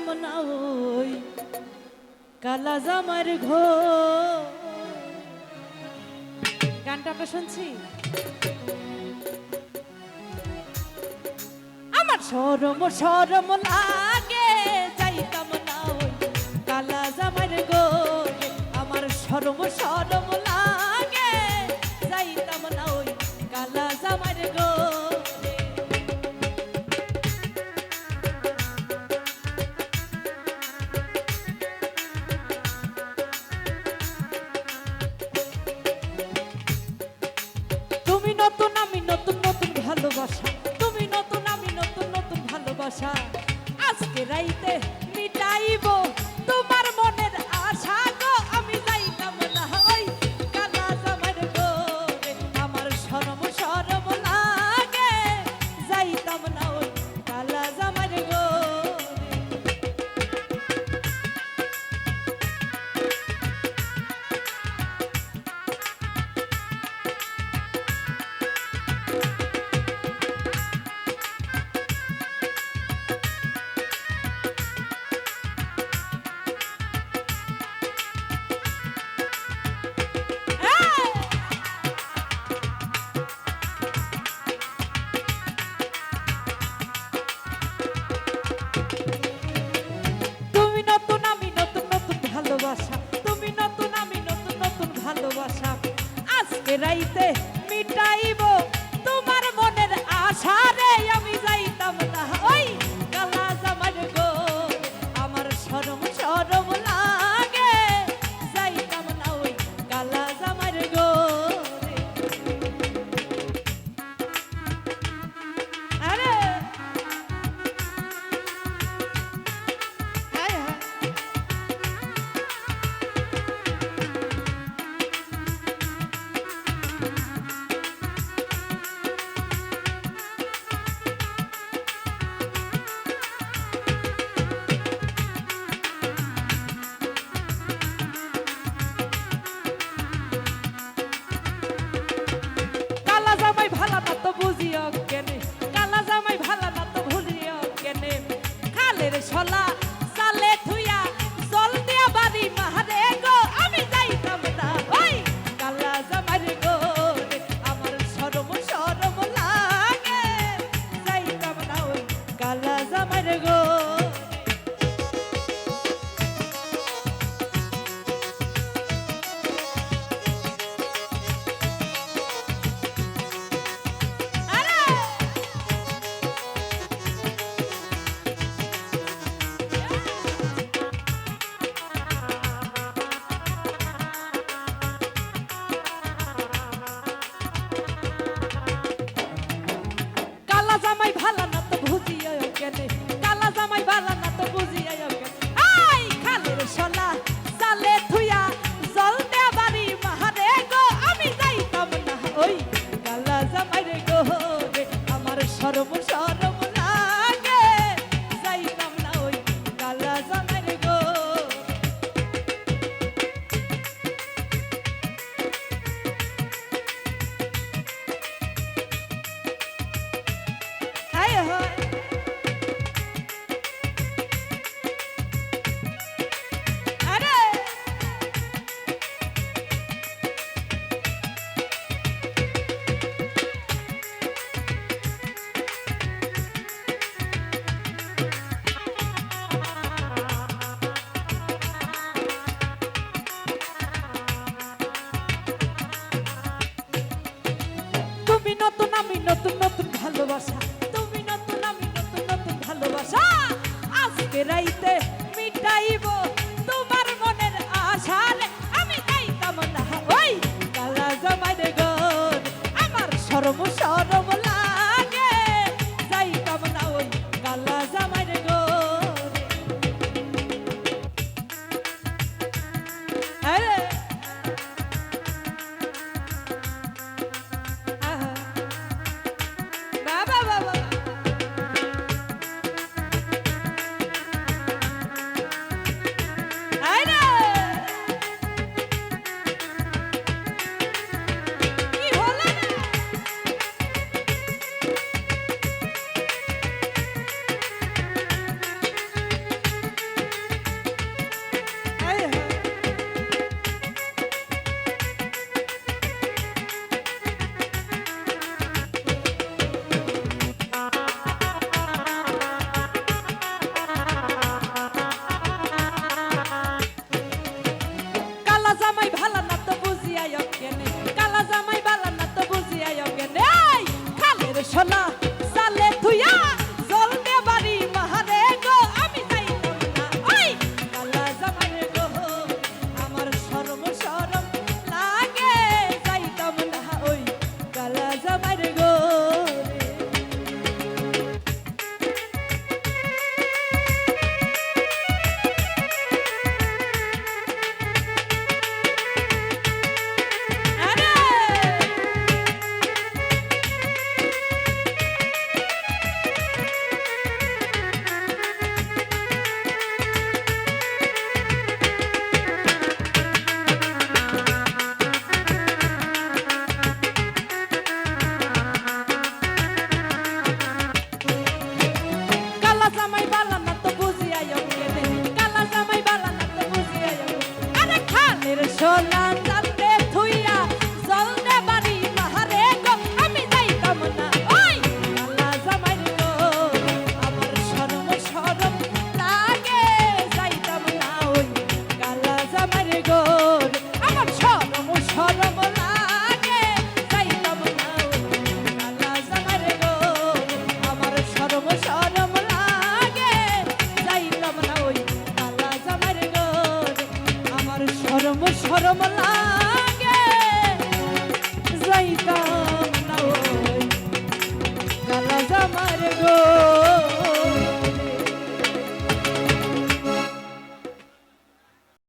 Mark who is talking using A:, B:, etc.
A: পেলাম না ওই কালা জামার ঘো গানটা আমরা শুনছি? আমার সরম সরম লাগে যাইতাম না ওই কালা গো আমার সরম সরম choro, choro.